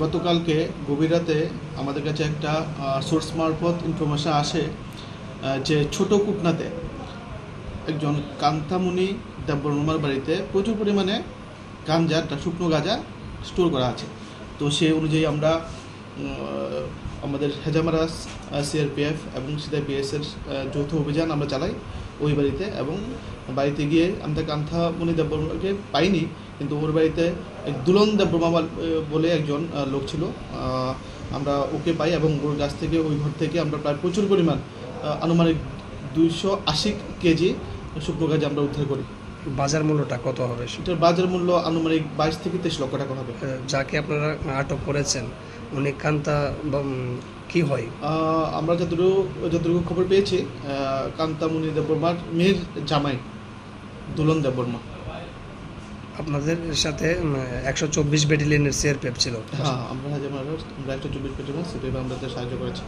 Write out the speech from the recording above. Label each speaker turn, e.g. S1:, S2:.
S1: গতকালকে গভীর রাতে আমাদের কাছে একটা সোর্স মারফত ইনফরমেশান আসে যে ছোট কুটনাতে একজন কান্তামুনি দেববর্মার বাড়িতে প্রচুর পরিমাণে গাঞ্জা শুকনো গাঁজা স্টোর করা আছে। তো সেই অনুযায়ী আমরা আমাদের হেজামারাস সিআরপিএফ এবং সিআরপিএসের যৌথ অভিযান আমরা চালাই ওই বাড়িতে এবং বাড়িতে গিয়ে আমরা কান্থামণি দেববর্মাকে পাইনি, কিন্তু ওর বাড়িতে এক দুলন দেববর্মা বল- একজন লোক ছিল। আমরা ওকে পাই এবং ওর কাছ থেকে ওই ঘর থেকে আমরা প্রায় প্রচুর পরিমাণ আনুমানিক দুইশো আশি কেজি শুকনো গাছ আমরা উদ্ধার করি।
S2: বাজার মূল্যটা কত হবে?
S1: এটার বাজার মূল্য আনুমানিক বাইশ থেকে তেইশ লক্ষ টাকা হবে।
S2: যাকে আপনারা আটক করেছেন উনি কান্তা কি হয়?
S1: আমরা যতটুকু যতটুকু খবর পেয়েছি কান্তামণি দেববর্মার মেয়ের জামাই দুলন দেববর্মা।
S2: আপনাদের সাথে একশো চব্বিশ ব্যাটালিয়নের সিআরপিএফ ছিল।
S1: হ্যাঁ আমরা আমরা একশো চব্বিশ পেটে সিপিএফ আমাদের সাহায্য করেছি।